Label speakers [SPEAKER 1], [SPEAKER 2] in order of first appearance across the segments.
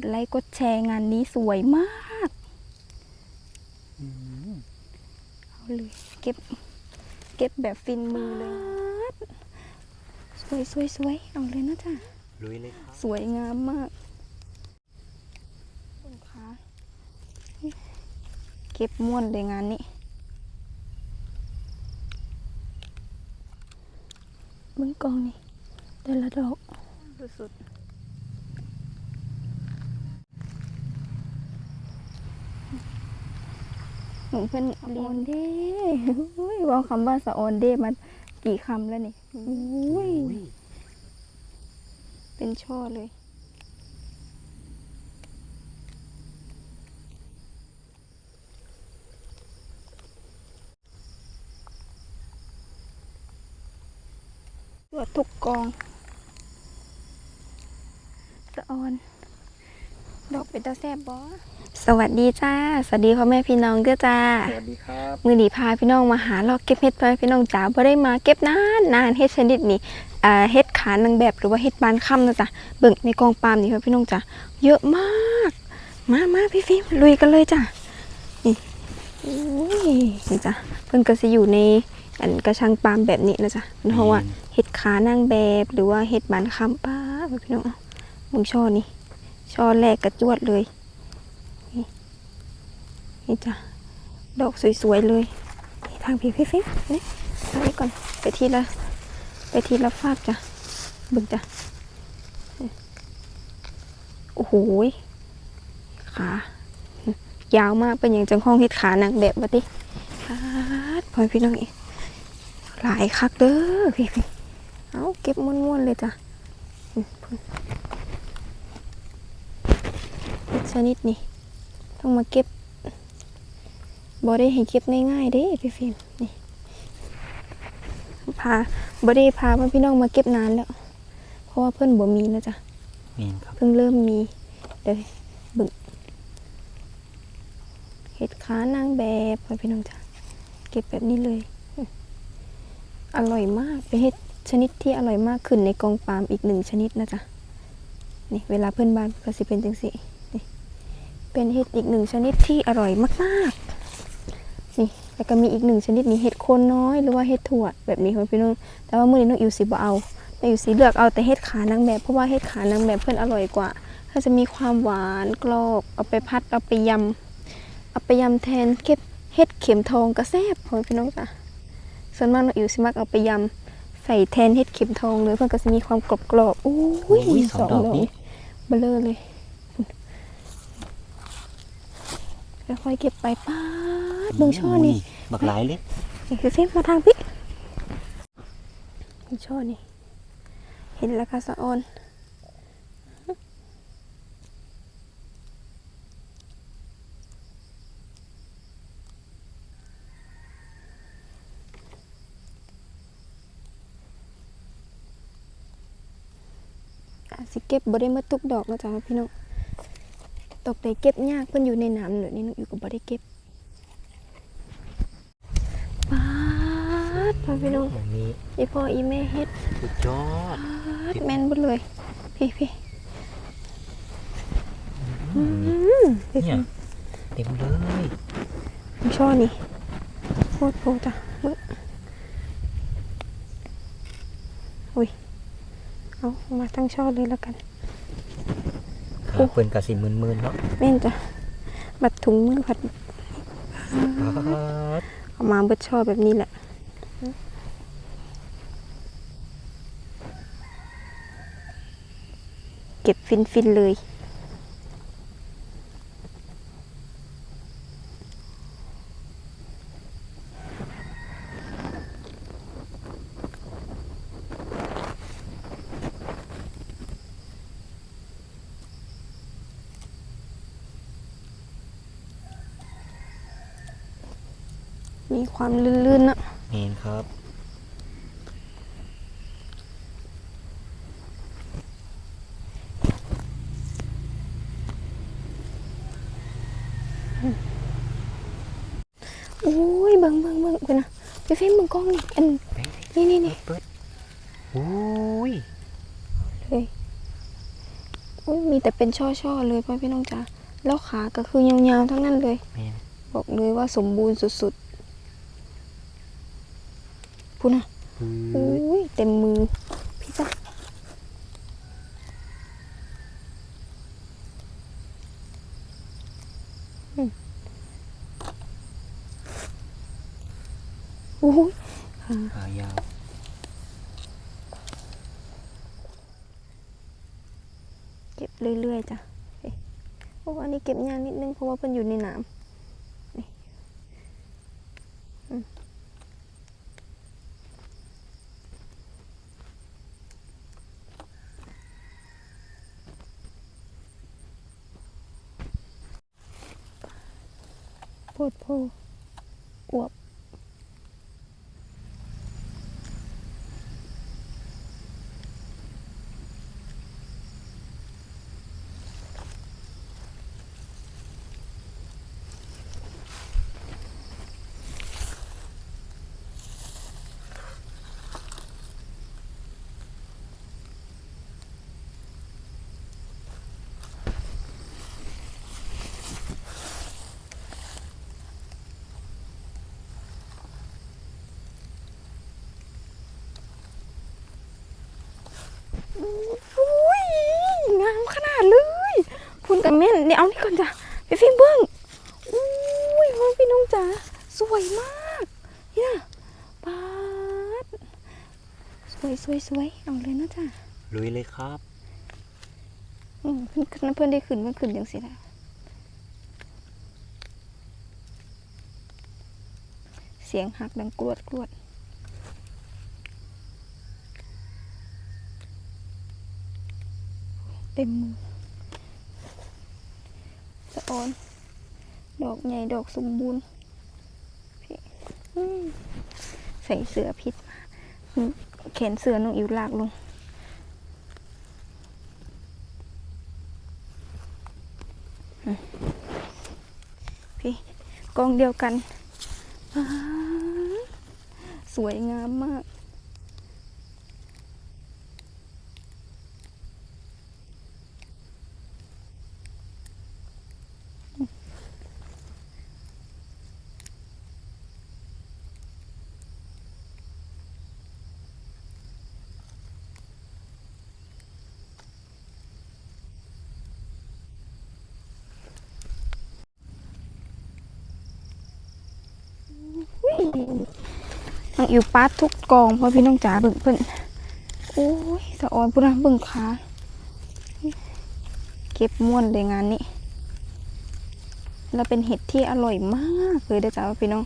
[SPEAKER 1] ดไลค์กดแชร์งานนี้สวยมาก
[SPEAKER 2] อืม
[SPEAKER 1] เอาเลยเก็บ เก็บแบบฟินมือเลย สวยสวยสวยเอาเลยนะจ๊ะ
[SPEAKER 2] ลุยเลยครับ
[SPEAKER 1] สวยงามมากคุณคะเก็บม่วนเลยงานนี้เบิ้งกองนี่แต่ละดอกสุดๆ หมือนเพื่อนเรียนเด้อุ้ยเว่าคำว่าสะออนเด้มันกี่คำแล้วนี่อุ้ย
[SPEAKER 2] อุ้ย
[SPEAKER 1] เป็นช่อเลย ตัวทุกกอง สะออน ดอกเป็นตาแซบบอสวัสดีจ้า สวัสดีพ่อแม่พี่น้องเด้อจ้า
[SPEAKER 2] สวัสดีครับ
[SPEAKER 1] มือหนีพาพี่น้องมาหาลอกเก็บเห็ดพ่อแม่พี่น้องจ๋าบ่ได้มาเก็บนานนานเห็ดชนิดนี้อ่าเห็ดขานางแบบหรือว่าเห็ดบานค่ำนะจ๊ะเบิ่งในกองปาล์มนี่พ่อพี่น้องจ๋าเยอะมาก มามาพี่ฟิล์มลุยกันเลยจ้ะนี่อุ้ยนี่จ้ะเพิ่นก็สิอยู่ในอันกระชังปาล์มแบบนี้นะจ๊ะเพราะว่าเห็ดขานางแบบหรือว่าเห็ดบานคำป้าบพี่น้องมึงช่อนี่ ช่อแรกกระจวดเลย นี่นี่จ้ะดอกสวยๆเลย ทางพี่พี่ฟิฟนี่ทางนี้ก่อนไปทีละไปทีละฟากจ้ะบึงจ้ะโอ้โหขายาวมากเป็นอย่างจังห้องเห็ดขานางแบบวะติพาดพอพี่น้องอีกหลายคักเด้อพี่พี่เอาเก็บม้วนๆเลยจ้ะ ชนิดนี้ต้องมาเก็บบอได้ให้เก็บง่ายๆเด้พี่ฟิล์มนี่พาบอได้พาพ่อพี่น้องมาเก็บนานแล้ว เพราะว่าเพื่อนบ่มีนะจ๊ะ
[SPEAKER 2] นี่ครับ
[SPEAKER 1] เพิ่งเริ่มมีเดี๋ยวบึกเห็ดขานางแบบพ่อพี่น้องจ้ะเก็บแบบนี้เลยอืมอร่อยมากเป็นเห็ดชนิดที่อร่อยมากขึ้นในกองปาล์มอีกหนึ่งชนิดนะจ๊ะนี่เวลาเพื่อนบ้านก็สิเป็นจังสินี่ เป็นเห็ดอีกหนึ่งชนิดที่อร่อยมากๆ นี่แล้วก็มีอีกหนึ่งชนิดนี้เห็ดโคนน้อยหรือว่าเห็ดถั่วแบบนี้พ่อพี่น้อง แต่ว่ามื่อนี้น้องอิวสิบ่เอาในอยู่สีเลือกเอาแต่เห็ดขานางแบบเพราะว่าเห็ดขานางแบบเพื่อนอร่อยกว่าก็จะมีความหวานกรอบเอาไปพัดเอาไปยำเอาไปยำแทนเก็บเห็ดเข็มทองก็แซ่บพอพี่น้องจ้ะส่วนมากน้องอิ๋วสิมักเอาไปยำใส่แทนเห็ดเข็มทองเลยเพื่อนก็จะมีความกรอบกรอบๆอุ้ย
[SPEAKER 2] อุ้ยสองดอกนี้
[SPEAKER 1] เบลอเลย ค่อยๆเก็บไปป้าดเบิ่งช่อนี่
[SPEAKER 2] บักหลายเลย
[SPEAKER 1] นี่คือเส้นมาทางพี่มีช่อนี่เห็นแล้วค่ะสะออนอาจสิเก็บบ่ได้มาทุกดอกนะจ๊ะพี่น้อง ตกได้เก็บยากเพิ่นอยู่ในน้ำเดี๋ยวนี้น้องอยู่กับบ่ได้เก็บป๊าดพ่อพี่น้อง
[SPEAKER 2] อย่างนี้
[SPEAKER 1] อีพ่ออีแม่เฮ็ด
[SPEAKER 2] สุดยอด
[SPEAKER 1] ป๊าดแม่นหมดเลย พี่พี่อืมพี่
[SPEAKER 2] เนี่ยเต็มเลย
[SPEAKER 1] พี่ช่อนี่โคตรโพจ้ะเบิ่งอุ้ยเอามาทั้งช่อเลยแล้วกัน
[SPEAKER 2] เพิ่นกะสิมึนๆเนาะ
[SPEAKER 1] แม่นจ้ะบัดถุงมือผัด
[SPEAKER 2] ป๊าด
[SPEAKER 1] เอามาเบิดช่อแบบนี้แหละเก็บฟินฟินๆเลย มีความลื่นๆเนอะ
[SPEAKER 2] เห็นครับ
[SPEAKER 1] โอ้ยเบิ่งเบิ่งเบิ่งไปนะพี่เฟรมเบิ่งกล้องนี่อันนี่นี่นี่
[SPEAKER 2] เปิดอุ้ย
[SPEAKER 1] เลยโอ้อุ้ยมีแต่เป็นช่อๆเลยพ่อพี่น้องจ๋าแล้วขาก็คือยาวๆทั้งนั้นเลย
[SPEAKER 2] แม่น
[SPEAKER 1] บอกเลยว่าสมบูรณ์สุดๆพูดนะ
[SPEAKER 2] อืม
[SPEAKER 1] อุ้ยเต็มมือ พี่จ้า อืมอุ้ยขา
[SPEAKER 2] ขายาว
[SPEAKER 1] เก็บเรื่อยๆจ้ะเอ๊ะเพราะว่าอันนี้เก็บยากนิดนึงเพราะว่าเพิ่นอยู่ในน้ำนี่อืมโพดโพอวบ อุ้ยงามขนาดเลยคุณกับแม่ นเดี๋ยวเอานี่ก่อนจ้ะไปฟิล์มเบิ้งอุ้ยพ่อพี่น้องจ๋าสวยมากเนี่ยป๊าดสวยสวยสวยเอาเลยนะจ๊ะ
[SPEAKER 2] ลุยเลยครับ
[SPEAKER 1] อืมเพื่อนขึ้นเพื่อนได้ขึ้นเพื่อนขึ้นจังสิละเสียงหักดังกรวดกรวดเต็มมือ สะออน ดอกใหญ่ดอกสมบูรณ์ใส่เสือพิษมาแขนเสือน้องอิวลากลงพี่กองเดียวกัน สวยงามมาก น้ องอิวปาดทุกกองเพราะพี่น้องจ๋าเบิ่งเพิ่นโอ้ยสะออนพุ่นนะเบิ่งขาเก็บม่วนเลยงานนี้แล้วเป็นเห็ดที่อร่อยมากเลยเด้อจ้าพี่น้อง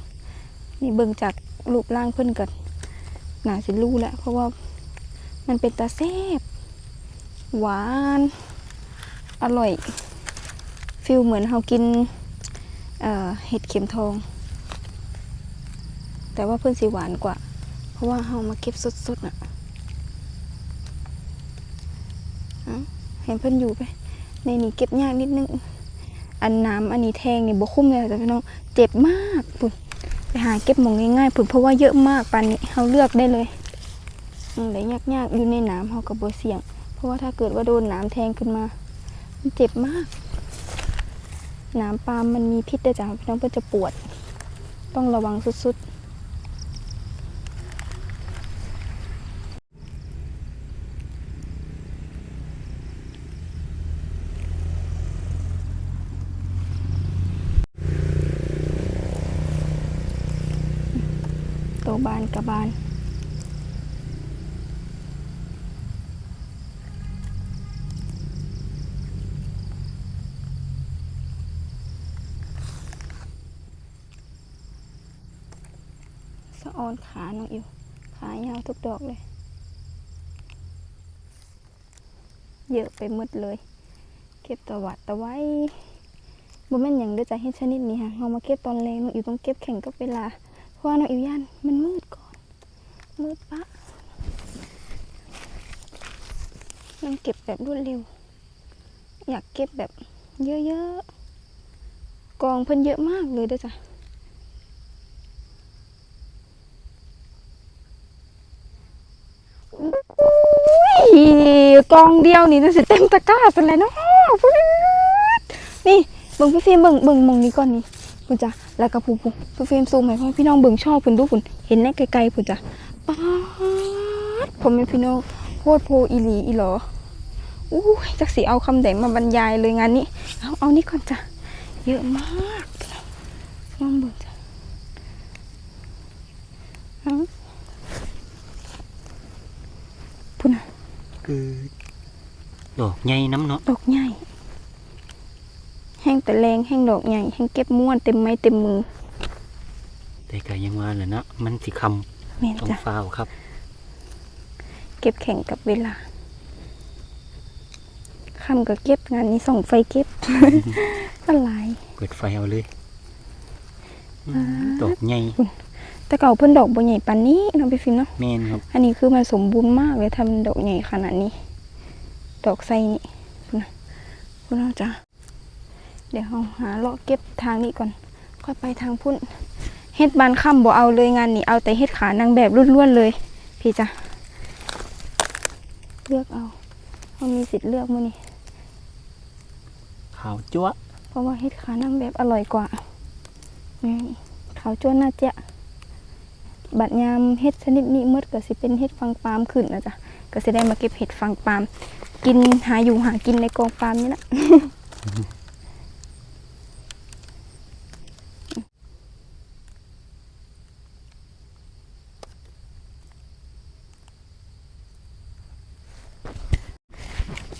[SPEAKER 1] นี่เบิ่งจากรูปร่างเพิ่นกันน่าสิรู้แหละเพราะว่ามันเป็นตาแซ่บหวาน อร่อยฟิลเหมือนเรากินเเห็ดเข็มทอง แต่ว่าเพื่อนสีหวานกว่า เพราะว่าเรามาเก็บสดๆน่ะเห็นเพื่อนอยู่ไปในนี้เก็บยากนิดนึง อันน้ำอันนี้แทงนี่บ่คุ้มเลยจ้ะพี่น้องเจ็บมากปุ่นไปหาเก็บมองง่ายๆปุ่นเพราะว่าเยอะมากปานนี้เราเลือกได้เลยอืมแต่ยากๆอยู่ในน้ำเรากับบ่เสี่ยง เพราะว่าถ้าเกิดว่าโดนน้ำแทงขึ้นมามันเจ็บมากน้ำปล์มมันมีพิษด้วยจ้ะพี่น้องเพื่อนจะปวด ต้องระวังสุดๆ ตับานกับบานสะออนขาน้องอิวขายาวทุกดอกเลย เยอะไปหมดเลย เก็บตะวัดตะไว้บ่แม่นอย่างเด้อจ้ะเฮ็ดชนิดนี้ค่ะเอามาเก็บตอนแรงน้องอิวต้องเก็บแข่งกับเวลา เพราะว่าน้องอิวย่านมันมืดก่อน มืดปะมันเก็บแบบรวดเร็ว อยากเก็บแบบเยอะๆ กองเพิ่นเยอะมากเลยด้อจ้ะอุ้ยกองเดียวนี่น่าสิเต็มตะกร้าเป็นไรเนาะนี่เบิ่งพี่ฟิล์มเบิ่งเบิ่งมองนี้ก่อนนี่พุ่นจ้ะแล้วก็ผู้ผู้พี่ฟิล์มซูมให้พ่อพี่น้องเบิ่งชอบเพิ่นดูพุ่นเห็นในไกลๆพุ่นจ้ะ ผมเป็นพี่น้องโคตรโพอีหลีอีหลออู้ยจักสิเอาคำใดมาบรรยายเลยงานนี้ เอาเอานี่ก่อนจ้ะ เยอะมากน้องเบิ่งจ้ะเอาพุ่นน่ะ
[SPEAKER 2] คือดอกใหญ่น้ำเนาะ
[SPEAKER 1] ดอกใหญ่แห้งแต่แรงแห้งดอกใหญ่แห้งเก็บม้วนเต็มไม้เต็มมือ
[SPEAKER 2] แต่ก็ยังว่าแหละเนาะมันสิค
[SPEAKER 1] แม่นำ
[SPEAKER 2] ต้อง
[SPEAKER 1] จ้ะ
[SPEAKER 2] ฟ้าวครับ
[SPEAKER 1] เก็บแข่งกับเวลาคำก็เก็บงานนี้ส่องไฟเก็บอะไร
[SPEAKER 2] เปิดไฟเอาเลยอืมดอกใหญ่
[SPEAKER 1] แต่เก่าเพิ่นดอกบ่ใหญ่ปานนี้เนาะพี่ฟิล์มเนาะ
[SPEAKER 2] แม่นครับ
[SPEAKER 1] อันนี้คือมันสมบูรณ์มากเลยทำดอกใหญ่ขนาดนี้ ดอกไซนี่คุณนะคุณเอาจ้ะเดี๋ยวเราหาเลาะเก็บทางนี้ก่อน ค่อยไปทางพุ่นเฮ็ดบานค่ำบ่เอาเลยงานนี้เอาแต่เฮ็ดขานางแบบล้วนๆเลย พี่จ้ะ เลือกเอาเรามีสิทธิ์เลือกมื้อนี้
[SPEAKER 2] ขาวจั๊วะ
[SPEAKER 1] เพราะว่าเฮ็ดขานางแบบอร่อยกว่านี่ขาวจ้วนน่าเจ๊ะบัดยามเฮ็ดชนิดนี้มืดก็สิเป็นเฮ็ดฟังปาล์มขึ้นนะจ๊ะก็สิได้มาเก็บเห็ดฟังปาล์มกินหาอยู่หากินในกองปาล์มนี่แหละ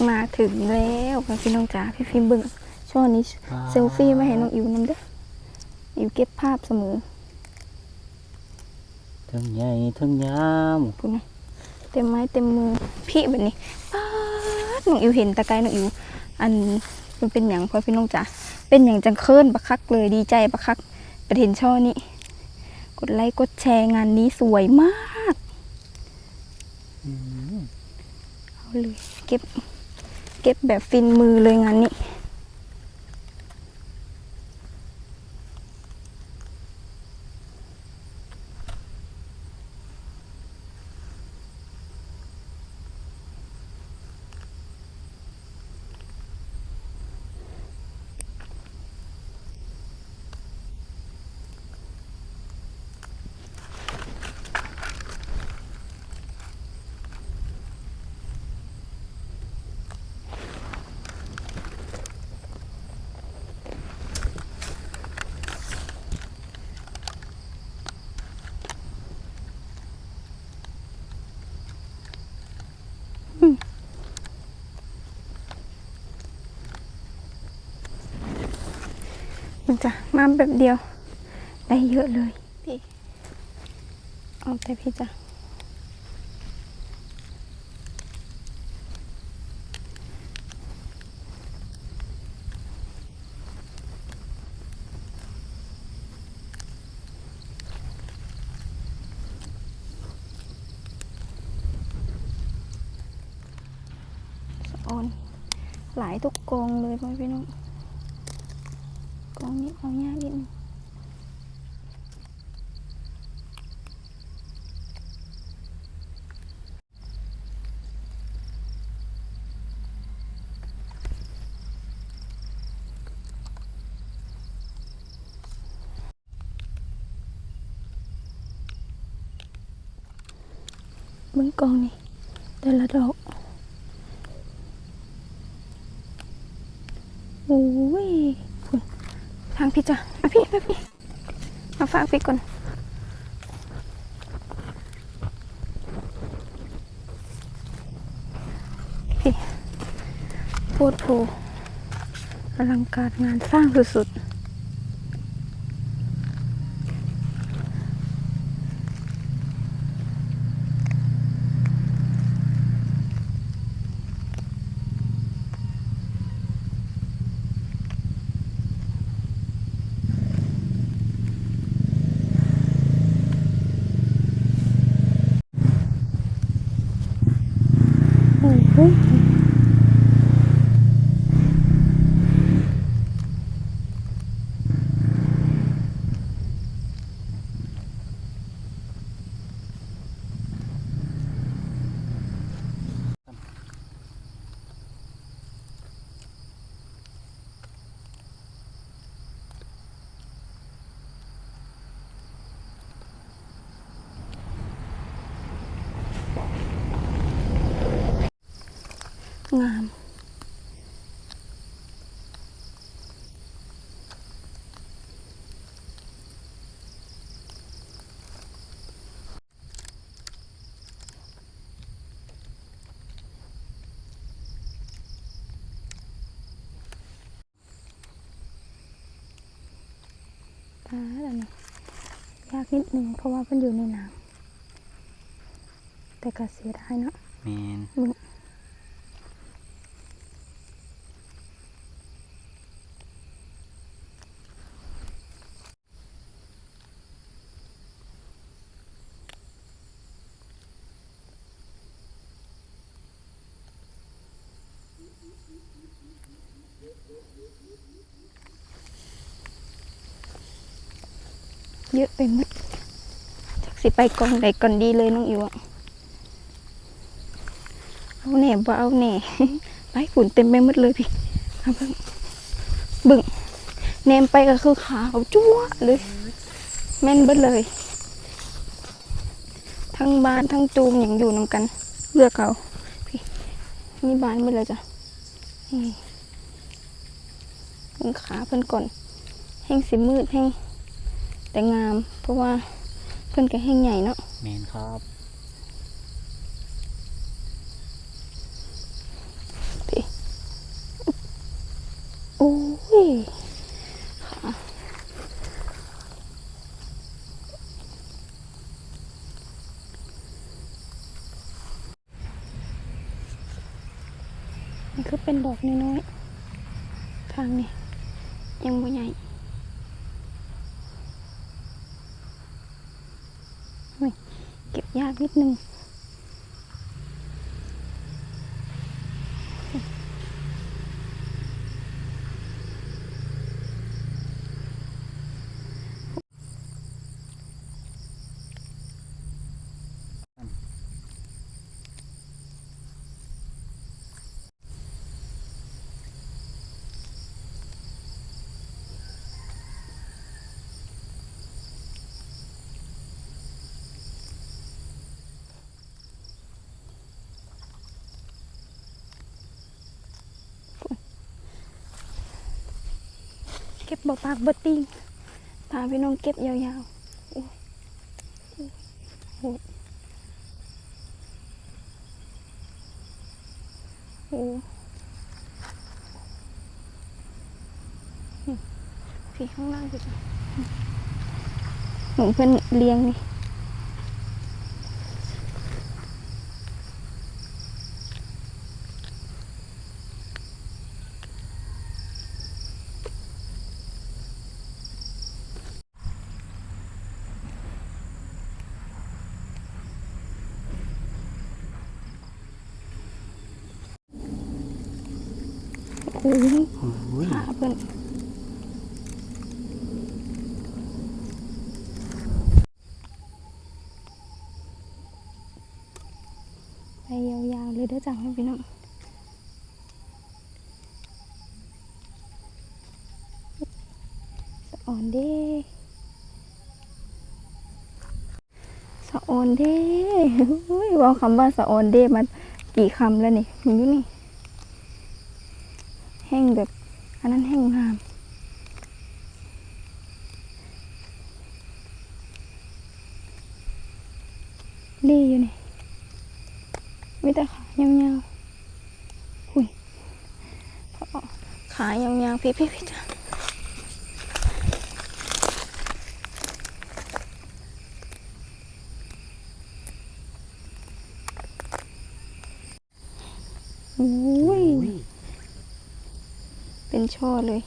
[SPEAKER 1] มา ถึงแล้วค่ะพี่น้องจ๋าพี่ฟิล์มเบึงช่วงนี้เซลฟี่มาให้น้องอิวนํเด้ออิวเก็บภาพเสมอ
[SPEAKER 2] ทั้งใหญ่ทั้งยาว
[SPEAKER 1] พูดนะเต็มไม้เต็มมือพี่แบบนี้ป๊าดน้องอิวเห็นตะไกร้น้องอิวอันมันเป็นอย่างพอพี่น้องจ๋าเป็นอย่างจังเคินบักคักเลยดีใจบักคักไปเห็นช่อนี้ กดไลค์กดแชร์งานนี้สวยมาก
[SPEAKER 2] อืม
[SPEAKER 1] เอาเลยเก็บ เก็บแบบฟินมือเลยงานนี้ มันจะมาแบบเดียว ได้เยอะเลยพี่เอาแต่พี่จ้ะสะออนหลายทุกกองเลยพ่อพี่น้อง กองนี้เอายากนิดนึงเบิ้งกองนี่แต่ละดอก โอ้ยคุณทาง พี่จ้ะมาพี่มาพี่มาฝากพี่ก่อนพี่โพดโพอลังการงานสร้างสุดๆโอ้โห งามปลาอะไรเนี่ยยากนิดนึงเพราะว่ามันอยู่ในน้ำแต่ก็เสียดายเนาะ
[SPEAKER 2] แมน
[SPEAKER 1] มึง เยอะไปหมดจักสิไปกองใดก่อนดีเลยน้องอิวอะเอาแหน่บ่เอาแหน่ไปขุนเต็มไปหมดเลยพี่เอาเบิ่งเบิ่งแนมไปก็คือขาวจั๊วะเลย แม่นเบิดเลย ทั้งบ้านทั้งจูมอย่างอยู่นำกัน เลือกเอาพี่นี่บ้านเบิดเลยจ้ะนี่เบิ่งขาเพิ่นก่อนแห้งสีมืดแห้ง แต่งาม เพราะว่าเพิ่นก็แห้งใหญ่เนาะ
[SPEAKER 2] แมนครับ
[SPEAKER 1] โอ้ยค่ะนี่คือเป็นดอกน้อยๆทางนี้ยังไม่ใหญ่เฮ้ยเก็บยาก นิดนึง บบ่ปากบ่ติงพาพี่น้องเก็บยาวๆโอ้ยโอ้โอ้ยนี่พี่ข้างล่างพี่จ้ะหนูเพื่อนเลี้ยงนี่ โอ้ยขาเพื่อนไปยาวๆเลยเด้อจ้าพี่น้องสะอ่อนเด้สะอ่อนเด้เฮ้ยว่าคำว่าสะอ่อนเด้มากี่คำแล้วนี่มีอยู่นี่ แห้งแบบ อันนั้นแห้ งงามดีอยู่นี่ไม่แต่ขายาวๆหุยขายาวๆพี่พี่พี่จ้ะอ้ย
[SPEAKER 2] โอ้
[SPEAKER 1] เป็นช่อเลย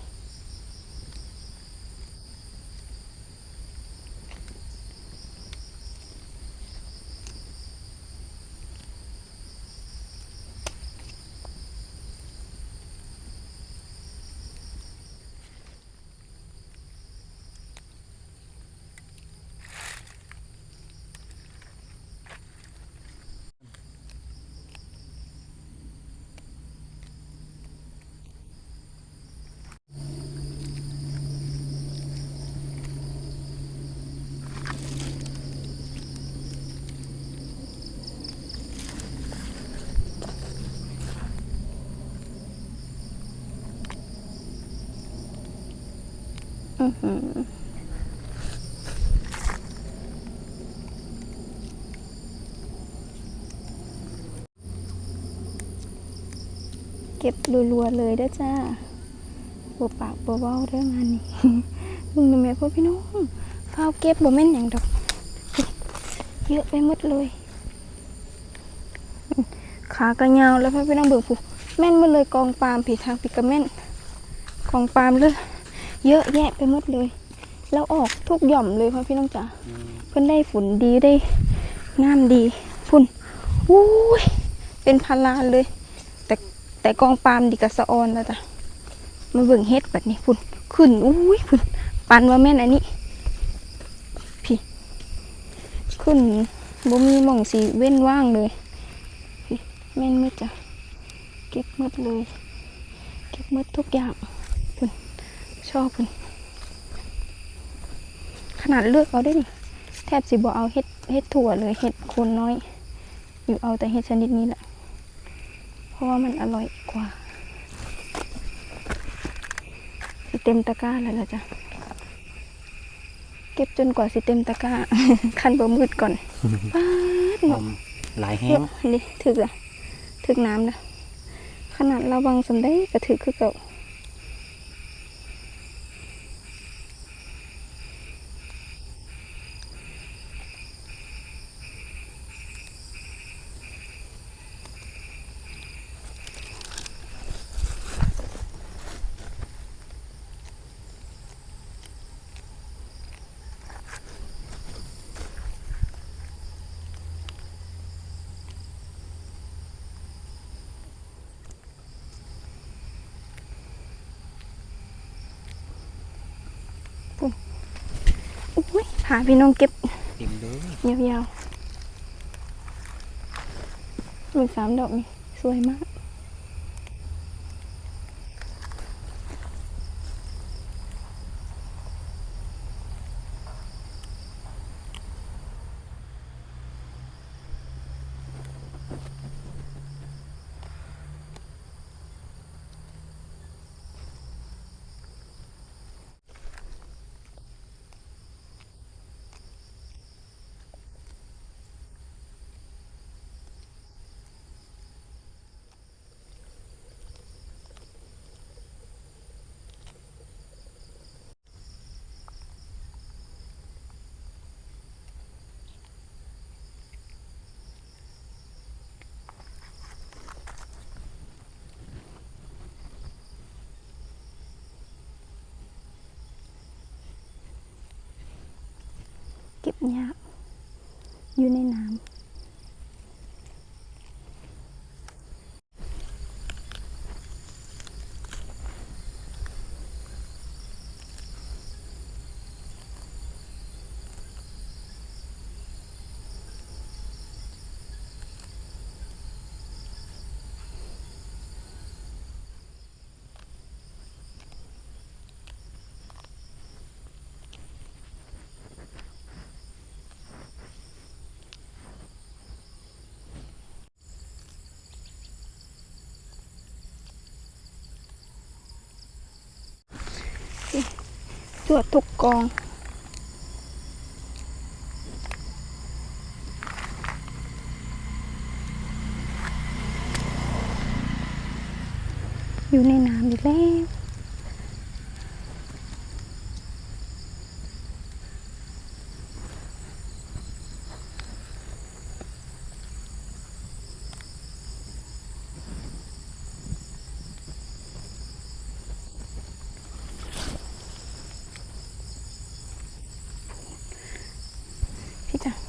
[SPEAKER 1] เก็บรัวๆเลยเด้อจ้าบัวปากบัวเว้าเด้องานนี้มึงทำไมพ่อพี่น้องฟ้าเก็บบ่แม่นอย่างดอก เยอะไปหมดเลยขากระยาวแล้วพ่อพี่น้องเบิ่งผู้แม่นหมดเลยกองปามผีทางปีกระแม่นกองปามเลย เยอะแยะไปหมดเลย แล้วออกทุกหย่อมเลยพ่อพี่น้องจ๋าเพิ่นได้ฝนดีได้งามดีฝุ่นอุ้ยเป็นพันลานเลย แต่แต่กองปาล์มดีกับสะออนแล้วจ้ะมาเบิ่งเฮ็ดแบบนี้ฝุ่นขึ้นอุ้ยฝุ่นปันว่าแม่นอันนี้พี่ขึ้นบ่มีหม่องสีเว้นว่างเลยพี่แม่นมืดจ้ะเก็บหมืดเลย เก็บหมืดทุกอย่างพุ่น ชอบพุ่นขนาดเลือกเอาได้นี่แทบสิบ่เอาเฮ็ดเฮ็ดถั่วเลยเฮ็ดโคนน้อย อยู่เอาแต่เฮ็ดชนิดนี้แหละ เพราะว่ามันอร่อยกว่าสิเต็มตะกร้าแล้วล่ะจ้ะเก็บจนกว่าสิเต็มตะกร้าคันบ่มืดก่อนป๊าด
[SPEAKER 2] หอ
[SPEAKER 1] เนาะ
[SPEAKER 2] มหลายแห้ง
[SPEAKER 1] นี่ถึกอะถึกน้ำนะขนาดระวังสำได้ก็ถือคือเก่าอุ้ย หาพี่น้องเก็บ
[SPEAKER 2] เต็มเลย
[SPEAKER 1] ยาวๆมีสามดอกนี่สวยมาก เก็บยากอยู่ในน้ำ ตรวจทุกกอง อยู่ในน้ำอีกแล้ว พี่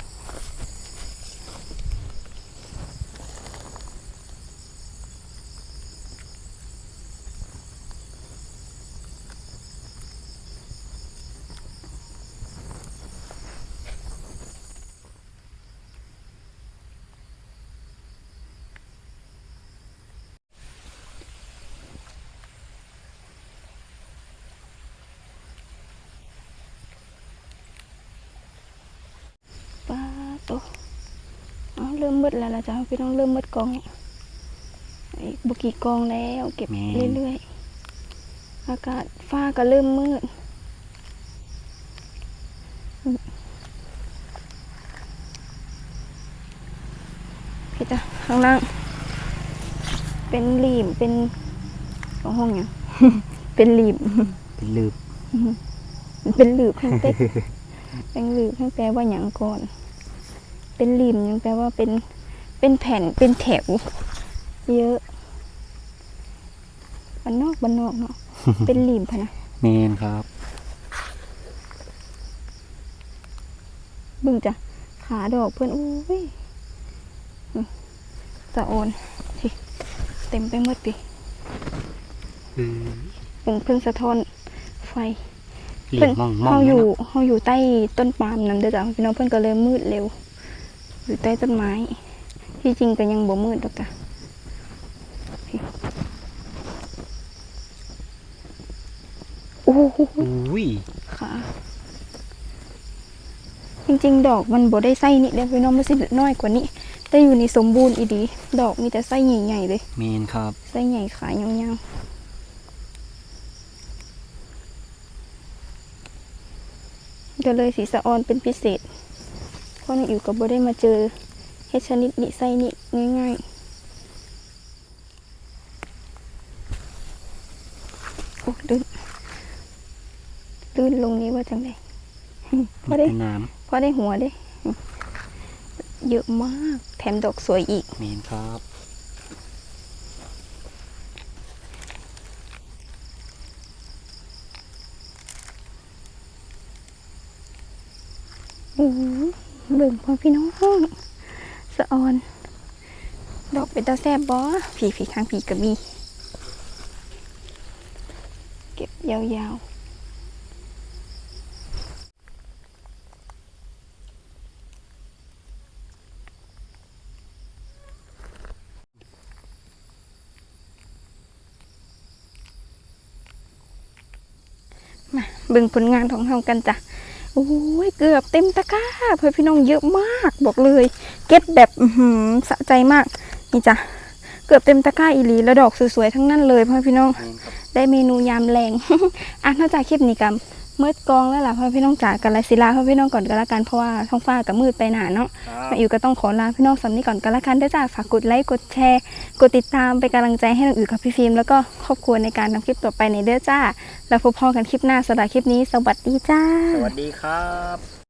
[SPEAKER 1] ตเอาเริ่มมืดแล้วล่ะจ้ะพี่น้องเริ่มมืดกองอีกบุกี่กองแล้วเก็บเรื่อยๆ อากาศฟ้าก็เริ่มมืด พี่จ้ะข้างล่าง เป็นหลีมเป็นของห้องอย่างเป็นหลีม
[SPEAKER 2] เป็นลืบ
[SPEAKER 1] เป็นหลืบข้างเต็กเป็นหลืบข้างแปลว่าอย่างก่อน เป็นหลีมยังแปลว่าเป็นเป็นแผ่นเป็นแถว เยอะบ้านนอกบ้านนอกเนาะเป็นหลีมพะนะ
[SPEAKER 2] เมนครับ
[SPEAKER 1] เบึงจ้ะขาดอกเพื่อนอุ้ยอืมสะโอนสิเต็มไปหมดปี
[SPEAKER 2] อืม
[SPEAKER 1] เป็นเพิ่งสะท้อนไฟ
[SPEAKER 2] เหลี่
[SPEAKER 1] เพิ่
[SPEAKER 2] ย
[SPEAKER 1] น
[SPEAKER 2] มมองมอง
[SPEAKER 1] เฮาอยู่
[SPEAKER 2] นี่นะ
[SPEAKER 1] เฮาอยู่ใต้ต้นปาล์มนั่นเด้อจ้ะพี่น้องเพิ่นก็เลยมืดเร็ว อยู่ใต้ต้นไม้ ที่จริงก็ยังบ่มืดดอกจ้ะโอ้โห
[SPEAKER 2] อุ้ย
[SPEAKER 1] ค่ะ จริงๆ ดอกมันบ่ได้ไส้นี่เด้อพี่น้องมันสิน้อยกว่านี้ แต่อยู่นี่สมบูรณ์อีดี ดอกมีแต่ไส้ใหญ่ๆเลย
[SPEAKER 2] เมนครับ
[SPEAKER 1] ไส้ใหญ่ขายาวๆก็เลยสีสะออนเป็นพิเศษเพ ราะน้องอิ๋วก็บ่ได้มาเจอเฮ็ดชนิดนี้ไส้นี้ง่ายๆโอ้ลื่นลื่นลงนี้ว่าจังไดพอได้
[SPEAKER 2] เป็นน้
[SPEAKER 1] พอได้หัวเด้ เยอะมาก แถมดอกสวยอีกำ
[SPEAKER 2] เมนครับ
[SPEAKER 1] โอ้โห เบิ่งพ่อพี่น้องสะออน ดอกเป็นตาแซบบ่ผีผีทางผีกระมี เก็บยาวๆมาเบิ่งผลงานของเรากันจ้ะ โอ้ยเกือบเต็มตะกร้าเพื่อนพี่น้องเยอะมากบอกเลย เก็บแบบอื้อหือสะใจมากนี่จ้ะเกือบเต็มตะกร้าอีหลีแล้วดอกสวยๆทั้งนั้นเลยเพื่อนพี่น้อง
[SPEAKER 2] เมนครับ
[SPEAKER 1] ได้เมนูยามแรงอะนอกจากคลิปนี้กับ มืดกองแล้วล่ะเพื่อนพี่น้องจ๋ากันไรศิลาเพื่อนพี่น้องก่อนกันละกันเพราะว่าท้องฟ้ากับมืดไปหนาเนาะ
[SPEAKER 2] ครับ
[SPEAKER 1] มาอิวก็ต้องขอลาพี่น้องสำนี้ก่อนกันละกันด้วยจ้าฝากกดไลค์กดแชร์กดติดตามเป็นกำลังใจให้น้องอิวกับพี่ฟิล์มแล้วก็ครอบครัวในการทำคลิปต่อไปในเด้อจ้าแล้วพบพอกันคลิปหน้าสำหรับคลิปนี้ สวัสดีจ้า
[SPEAKER 2] สวัสดีครับ